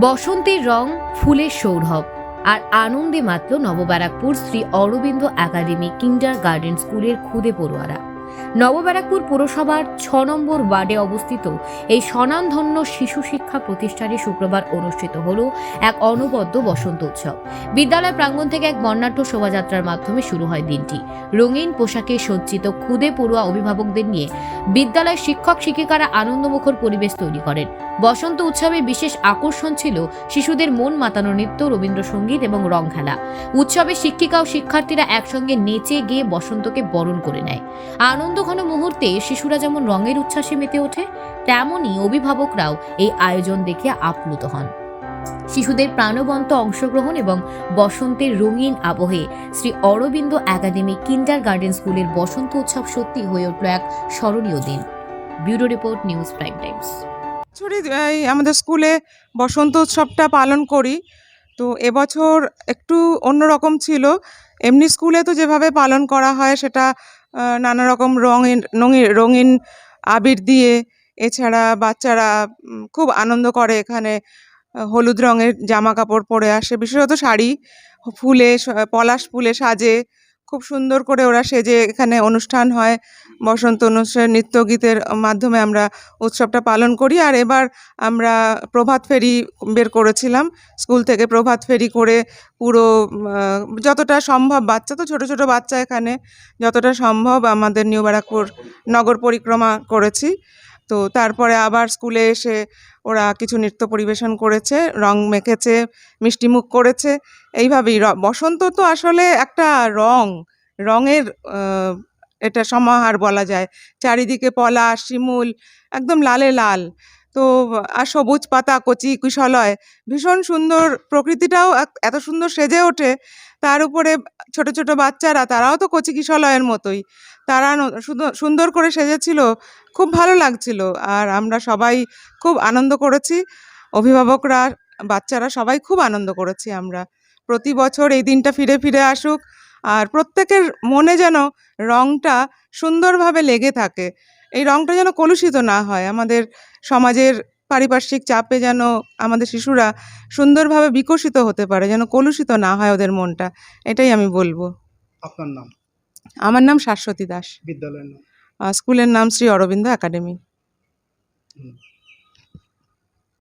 বসন্তের রং ফুলের সৌরভ আর আনন্দে মাত্র Nababarrackpur Shri Aurobindo academy kindergarten স্কুলের খুদে পড়ুয়ারা। নবব্যারাকপুর পুরসভার ছ নম্বর ওয়ার্ডে অবস্থিত এই স্বনামধন্য শিশু শিক্ষা প্রতিষ্ঠানে শুক্রবার অনুষ্ঠিত হল এক অনবদ্য বসন্ত উৎসব। বিদ্যালয় প্রাঙ্গণ থেকে এক বর্ণাঢ্য শোভাযাত্রার মাধ্যমে শুরু হয় দিনটি। রঙিন পোশাকে সজ্জিত খুদে পড়ুয়া অভিভাবকদের নিয়ে বিদ্যালয়ের শিক্ষক শিক্ষিকারা আনন্দমুখর পরিবেশ তৈরি করেন। বসন্ত উৎসবের বিশেষ আকর্ষণ ছিল শিশুদের মন মাতানো নৃত্য, রবীন্দ্রসঙ্গীত এবং রং খেলা। উৎসবে শিক্ষিকা ও শিক্ষার্থীরা একসঙ্গে নেচে গিয়ে বসন্তকে বরণ করে নেয়। আনন্দঘন মুহূর্তে শিশুরা যেমন রঙের উচ্ছ্বাসে মেতে ওঠে, তেমনই অভিভাবকরাও এই আয়োজন দেখে আপ্লুত হন। শিশুদের প্রাণবন্ত অংশগ্রহণ এবং বসন্তের রঙিন আবহে Shri Aurobindo academy kindergarten স্কুলের বসন্ত উৎসব সত্যি হয়ে উঠল এক স্মরণীয় দিন। Bureau report, News Prime Times. এই আমাদের স্কুলে বসন্ত উৎসবটা পালন করি। তো এবছর একটু অন্যরকম ছিল। এমনি স্কুলে তো যেভাবে পালন করা হয়, সেটা নানা রকম রঙিন রঙিন রঙিন আবির দিয়ে এছাড়া বাচ্চারা খুব আনন্দ করে এখানে হলুদ রঙের জামা কাপড় পরে আসে। বিশেষত শাড়ি, ফুলে পলাশ ফুলে সাজে। খুব সুন্দর করে ওরা সেজে এখানে অনুষ্ঠান হয়। বসন্ত অনুষ্ঠান নৃত্য গীতের মাধ্যমে আমরা উৎসবটা পালন করি। আর এবার আমরা প্রভাত ফেরি বের করেছিলাম। স্কুল থেকে প্রভাত ফেরি করে পুরো যতটা সম্ভব বাচ্চা তো ছোট ছোট বাচ্চা এখানে, যতটা সম্ভব আমাদের নিউ ব্যারাকপুর নগর পরিক্রমা করেছি। তো তারপরে আবার স্কুলে এসে ওরা কিছু নৃত্য পরিবেশন করেছে, রং মেখেছে মিষ্টিমুখ করেছে। এইভাবেই বসন্ত তো আসলে একটা রং, রঙের এটা সমাহার বলা যায়। চারিদিকে পলাশ, শিমুল, একদম লালে লাল। তো আর সবুজ পাতা, কচি কুশলয়, ভীষণ সুন্দর প্রকৃতিটাও এত সুন্দর সেজে ওঠে। তার উপরে ছোট ছোট বাচ্চারা, তারাও তো কচি কিশলয়ের মতোই। তারা সুন্দর করে সেজেছিল, খুব ভালো লাগছিল। আর আমরা সবাই খুব আনন্দ করেছি। অভিভাবকরা, বাচ্চারা সবাই খুব আনন্দ করেছি আমরা। প্রতি বছর এই দিনটা ফিরে ফিরে আসুক। আর প্রত্যেকের মনে যেন রংটা সুন্দরভাবে লেগে থাকে। এই রংটা যেন কলুষিত না হয়। আমাদের সমাজের পারিপার্শ্বিক চাপে যেন আমাদের শিশুরা সুন্দরভাবে বিকশিত হতে পারে যেন কলুষিত না হয় ওদের মনটা এটাই আমি বলব। আপনার নাম? আমার নাম শাশ্বতী দাস। বিদ্যালয়ের নাম? স্কুলের নাম শ্রী অরবিন্দ একাডেমি।